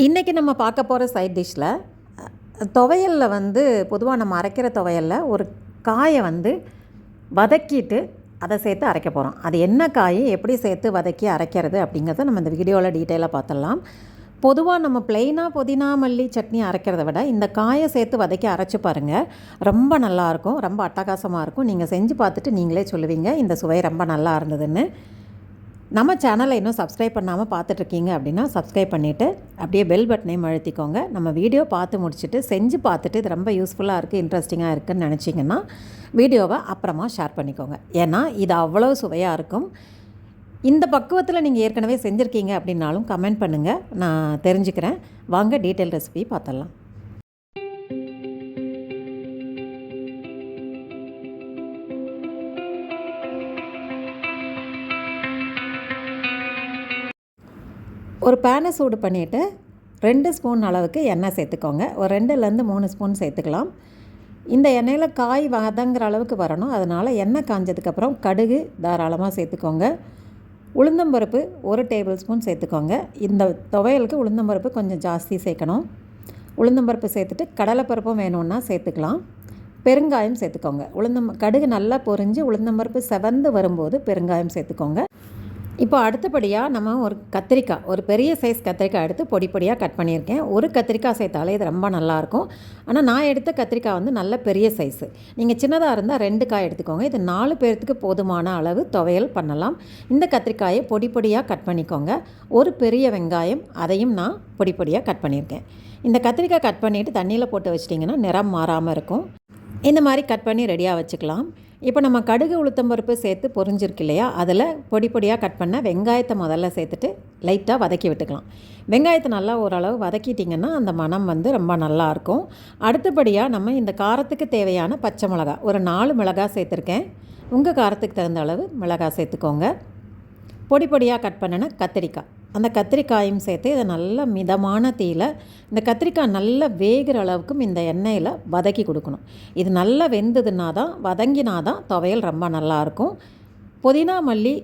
இன்றைக்கி நம்ம பார்க்க போகிற சைட் டிஷ்ஷில் துவையலில் வந்து பொதுவாக நம்ம அரைக்கிற துவையலில் ஒரு காயை வந்து வதக்கிட்டு அதை சேர்த்து அரைக்க போகிறோம் அது என்ன காய் எப்படி சேர்த்து வதக்கி அரைக்கிறது அப்படிங்கிறத நம்ம இந்த வீடியோவில் டீட்டெயிலாக பார்த்துடலாம். பொதுவாக நம்ம பிளெயினாக புதினா மல்லி சட்னி அரைக்கிறத விட இந்த காயை சேர்த்து வதக்கி அரைச்சி பாருங்கள் ரொம்ப நல்லாயிருக்கும் ரொம்ப அட்டகாசமாக இருக்கும். நீங்கள் செஞ்சு பார்த்துட்டு நீங்களே சொல்லுவீங்க இந்த சுவை ரொம்ப நல்லா இருந்ததுன்னு. நம்ம சேனலை இன்னும் சப்ஸ்கிரைப் பண்ணாமல் பார்த்துட்ருக்கீங்க அப்படின்னா சப்ஸ்கிரைப் பண்ணிவிட்டு அப்படியே பெல் பட்டனையும் அழுத்திக்கோங்க நம்ம வீடியோ பார்த்து முடிச்சுட்டு செஞ்சு பார்த்துட்டு இது ரொம்ப யூஸ்ஃபுல்லாக இருக்குது இன்ட்ரெஸ்டிங்காக இருக்குதுன்னு நினச்சிங்கன்னா வீடியோவை அப்புறமா ஷேர் பண்ணிக்கோங்க. ஏன்னா இது அவ்வளோ சுவையாக இருக்கும். இந்த பக்குவத்தில் நீங்கள் ஏற்கனவே செஞ்சுருக்கீங்க அப்படின்னாலும் கமெண்ட் பண்ணுங்கள் நான் தெரிஞ்சுக்கிறேன். வாங்க டீட்டெயில் ரெசிபி பார்த்துடலாம். ஒரு பேனை சூடு பண்ணிவிட்டு ரெண்டு ஸ்பூன் அளவுக்கு எண்ணெய் சேர்த்துக்கோங்க. ஒரு ரெண்டுலேருந்து மூணு ஸ்பூன் சேர்த்துக்கலாம். இந்த எண்ணெயில் காய் வதங்குற அளவுக்கு வரணும். அதனால் எண்ணெய் காஞ்சதுக்கப்புறம் கடுகு தாராளமாக சேர்த்துக்கோங்க. உளுந்தம்பருப்பு ஒரு டேபிள் ஸ்பூன் சேர்த்துக்கோங்க. இந்த துவையலுக்கு உளுந்தம்பருப்பு கொஞ்சம் ஜாஸ்தி சேர்க்கணும். உளுந்தம்பருப்பு சேர்த்துட்டு கடலைப்பருப்பும் வேணும்னா சேர்த்துக்கலாம். பெருங்காயம் சேர்த்துக்கோங்க. உளுந்தம் கடுகு நல்லா பொரிஞ்சு உளுந்தம்பருப்பு செவந்து வரும்போது பெருங்காயம் சேர்த்துக்கோங்க. இப்போ அடுத்தபடியாக நம்ம ஒரு கத்திரிக்காய் ஒரு பெரிய சைஸ் கத்திரிக்காய் எடுத்து பொடி பொடியாக கட் பண்ணியிருக்கேன். ஒரு கத்திரிக்காய் சேர்த்தாலே இது ரொம்ப நல்லாயிருக்கும். ஆனால் நான் எடுத்த கத்திரிக்காய் வந்து நல்ல பெரிய சைஸு நீங்கள் சின்னதாக இருந்தால் ரெண்டு காய் எடுத்துக்கோங்க. இது நாலு பேர்த்துக்கு போதுமான அளவு துவையல் பண்ணலாம். இந்த கத்திரிக்காயை பொடி பொடியாக கட் பண்ணிக்கோங்க. ஒரு பெரிய வெங்காயம் அதையும் நான் பொடி பொடியாக கட் பண்ணியிருக்கேன். இந்த கத்திரிக்காய் கட் பண்ணிவிட்டு தண்ணியில் போட்டு வச்சிட்டிங்கன்னா நிறம் மாறாமல் இருக்கும். இந்த மாதிரி கட் பண்ணி ரெடியாக வச்சுக்கலாம். இப்போ நம்ம கடுகு உளுத்தம்பருப்பு சேர்த்து பொரிஞ்சிருக்கு இல்லையா? அதில் பொடி பொடியாக கட் பண்ண வெங்காயத்தை முதல்ல சேர்த்துட்டு லைட்டாக வதக்கி விட்டுக்கலாம். வெங்காயத்தை நல்லா ஓரளவு வதக்கிட்டிங்கன்னா அந்த மனம் வந்து ரொம்ப நல்லாயிருக்கும் அடுத்தபடியாக நம்ம இந்த காரத்துக்கு தேவையான பச்சை மிளகா ஒரு நாலு மிளகா சேர்த்துருக்கேன். உங்கள் காரத்துக்கு தகுந்த அளவு மிளகா சேர்த்துக்கோங்க. பொடி பொடியாக கட் பண்ணின கத்திரிக்காய். அந்த கத்திரிக்காயும் சேர்த்து இதை நல்ல மிதமான தீயில் இந்த கத்திரிக்காய் நல்லா வேகிற அளவுக்கும் இந்த எண்ணெயில் வதக்கி கொடுக்கணும். இது நல்லா வெந்ததுன்னா தான் வதங்கினா தான் துவையல் ரொம்ப நல்லாயிருக்கும் புதினா மல்லி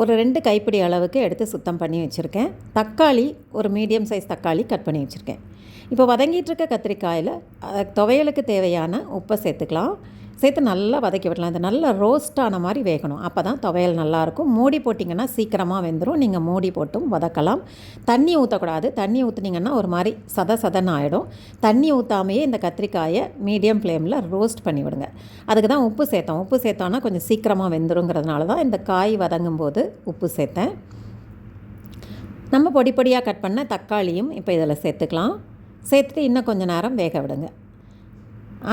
ஒரு ரெண்டு கைப்பிடி அளவுக்கு எடுத்து சுத்தம் பண்ணி வச்சுருக்கேன். தக்காளி ஒரு மீடியம் சைஸ் தக்காளி கட் பண்ணி வச்சுருக்கேன். இப்போ வதங்கிட்டு இருக்க கத்திரிக்காயில் துவையலுக்கு தேவையான உப்பை சேர்த்துக்கலாம். சேர்த்து நல்லா வதக்கி விடலாம். இது நல்லா ரோஸ்ட்டான மாதிரி வேகணும். அப்போ தான் துவையல் நல்லாயிருக்கும். மூடி போட்டிங்கன்னா சீக்கிரமாக வெந்துடும் நீங்கள் மூடி போட்டும் வதக்கலாம். தண்ணி ஊற்றக்கூடாது தண்ணி ஊற்றுனீங்கன்னா ஒரு மாதிரி சத சதன்னு ஆகிடும் தண்ணி ஊற்றாமையே இந்த கத்திரிக்காயை மீடியம் ஃப்ளேமில் ரோஸ்ட் பண்ணி விடுங்க. அதுக்கு தான் உப்பு சேர்த்தோம். உப்பு சேர்த்தோன்னா கொஞ்சம் சீக்கிரமாக வெந்துருங்கிறதுனால தான் இந்த காய் வதங்கும் போது உப்பு சேர்த்தேன். நம்ம பொடி பொடியாக கட் பண்ண தக்காளியும் இப்போ இதில் சேர்த்துக்கலாம். சேர்த்துட்டு இன்னும் கொஞ்சம் நேரம் வேக விடுங்க.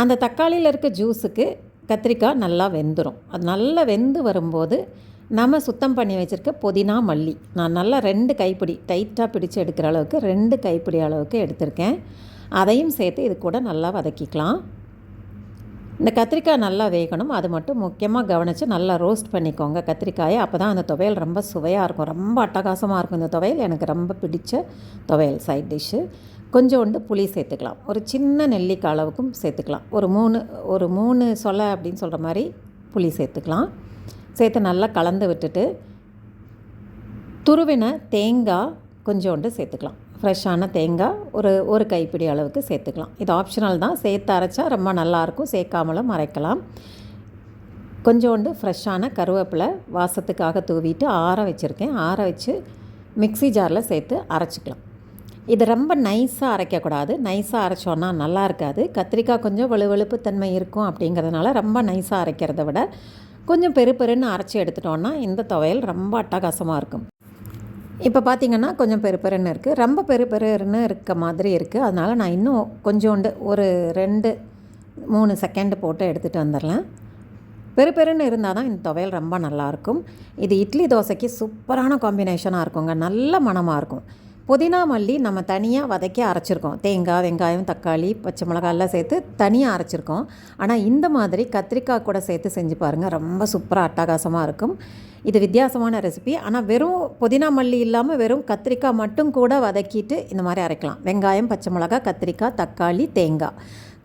அந்த தக்காளியில் இருக்க ஜூஸுக்கு கத்திரிக்காய் நல்லா வெந்துடும் அது நல்லா வெந்து வரும்போது நம்ம சுத்தம் பண்ணி வச்சுருக்க புதினா மல்லி. நான் நல்லா ரெண்டு கைப்பிடி டைட்டாக பிடிச்சி எடுக்கிற அளவுக்கு ரெண்டு கைப்பிடி அளவுக்கு எடுத்திருக்கேன். அதையும் சேர்த்து இது கூட நல்லா வதக்கிக்கலாம். இந்த கத்திரிக்காய் நல்லா வேகணும். அது மட்டும் முக்கியமாக கவனித்து நல்லா ரோஸ்ட் பண்ணிக்கோங்க கத்திரிக்காயை. அப்போ தான் அந்த துவையல் ரொம்ப சுவையாக இருக்கும். ரொம்ப அட்டகாசமாக இருக்கும் இந்த துவையல். எனக்கு ரொம்ப பிடிச்ச துவையல் சைட் டிஷ்ஷு கொஞ்சோண்டு புளி சேர்த்துக்கலாம். ஒரு சின்ன நெல்லிக்காய் அளவுக்கும் சேர்த்துக்கலாம். ஒரு மூணு ஒரு மூணு சொலை அப்படின்னு சொல்கிற மாதிரி புளி சேர்த்துக்கலாம். சேர்த்து நல்லா கலந்து விட்டுட்டு துருவின தேங்காய் கொஞ்சோண்டு சேர்த்துக்கலாம். ஃப்ரெஷ்ஷான தேங்காய் ஒரு ஒரு கைப்பிடி அளவுக்கு சேர்த்துக்கலாம். இது ஆப்ஷனல் தான். சேர்த்து அரைச்சா ரொம்ப நல்லாயிருக்கும். சேர்க்காமலும் அரைக்கலாம். கொஞ்சோண்டு ஃப்ரெஷ்ஷான கருவேப்பிலை வாசத்துக்காக தூவிட்டு ஆற வச்சுருக்கேன். ஆற வச்சு மிக்சி ஜாரில் சேர்த்து அரைச்சிக்கலாம். இது ரொம்ப நைஸாக அரைக்கக்கூடாது. நைஸாக அரைச்சோன்னா நல்லா இருக்காது. கத்திரிக்காய் கொஞ்சம் வலுவழுப்பு தன்மை இருக்கும் அப்படிங்கிறதுனால ரொம்ப நைஸாக அரைக்கிறத விட கொஞ்சம் பெரு பெருன்னு அரைச்சி எடுத்துட்டோன்னா இந்த துவையல் ரொம்ப அட்டகாசமாக இருக்கும். இப்போ பார்த்திங்கன்னா கொஞ்சம் பெரு பெருன்னு இருக்குது ரொம்ப பெரு பெருன்னு இருக்க மாதிரி இருக்குது அதனால் நான் இன்னும் கொஞ்சோண்டு ஒரு ரெண்டு மூணு செகண்டு போட்டு எடுத்துகிட்டு வந்துடலாம் பெரு பெருன்னு இருந்தால் தான் இந்த துவையல் ரொம்ப நல்லாயிருக்கும் இது இட்லி தோசைக்கு சூப்பரான காம்பினேஷனாக இருக்குங்க. நல்ல மணமாக இருக்கும். புதினா மல்லி நம்ம தனியாக வதக்கி அரைச்சிருக்கோம். தேங்காய் வெங்காயம் தக்காளி பச்சை மிளகாயெல்லாம் சேர்த்து தனியாக அரைச்சிருக்கோம். ஆனால் இந்த மாதிரி கத்திரிக்காய் கூட சேர்த்து செஞ்சு பாருங்கள் ரொம்ப சூப்பராக அட்டகாசமாக இருக்கும். இது வித்தியாசமான ரெசிபி ஆனால் வெறும் புதினா மல்லி இல்லாமல் வெறும் கத்திரிக்காய் மட்டும் கூட வதக்கிட்டு இந்த மாதிரி அரைக்கலாம். வெங்காயம் பச்சை மிளகாய் கத்திரிக்காய் தக்காளி தேங்காய்.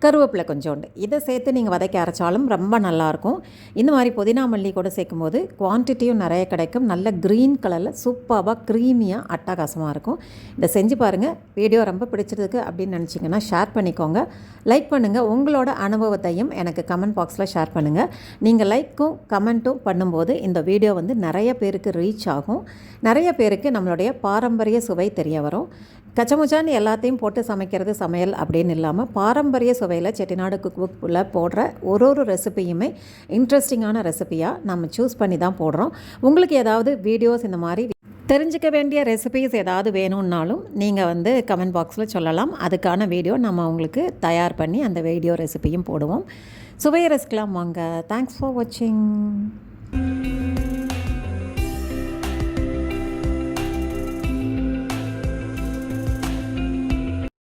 கருவேப்பிலை கொஞ்சோண்டு. இதை சேர்த்து நீங்கள் வதக்கி அரைச்சாலும் ரொம்ப நல்லாயிருக்கும். இந்த மாதிரி புதினா மல்லி கூட சேர்க்கும்போது குவான்டிட்டியும் நிறைய கிடைக்கும். நல்ல க்ரீன் கலரில் சூப்பராக க்ரீமியாக அட்டகாசமாக இருக்கும். இதை செஞ்சு பாருங்கள் வீடியோ ரொம்ப பிடிச்சிருக்கு அப்படின்னு நினச்சிங்கன்னா ஷேர் பண்ணிக்கோங்க. லைக் பண்ணுங்கள் உங்களோட அனுபவத்தையும் எனக்கு கமெண்ட் பாக்ஸில் ஷேர் பண்ணுங்கள் நீங்கள் லைக்கும் கமெண்ட்டும் பண்ணும்போது இந்த வீடியோ வந்து நிறைய பேருக்கு ரீச் ஆகும். நிறைய பேருக்கு நம்மளுடைய பாரம்பரிய சுவை தெரிய வரும். கச்சமுச்சான்னு எல்லாத்தையும் போட்டு சமைக்கிறது சமையல் அப்படின்னு இல்லாமல் பாரம்பரிய சுவையில் செட்டிநாடு குக் புக்கில் போடுற ஒரு ஒரு ரெசிபியுமே இன்ட்ரெஸ்டிங்கான ரெசிபியாக நம்ம சூஸ் பண்ணி தான் போடுறோம். உங்களுக்கு ஏதாவது வீடியோஸ் இந்த மாதிரி தெரிஞ்சுக்க வேண்டிய ரெசிபிஸ் ஏதாவது வேணும்னாலும் நீங்கள் வந்து கமெண்ட் பாக்ஸில் சொல்லலாம். அதுக்கான வீடியோ நம்ம உங்களுக்கு தயார் பண்ணி அந்த வீடியோ ரெசிபியும் போடுவோம். சுவையை ரசிக்கலாம் வாங்க. தேங்க்ஸ் ஃபார் வாட்சிங்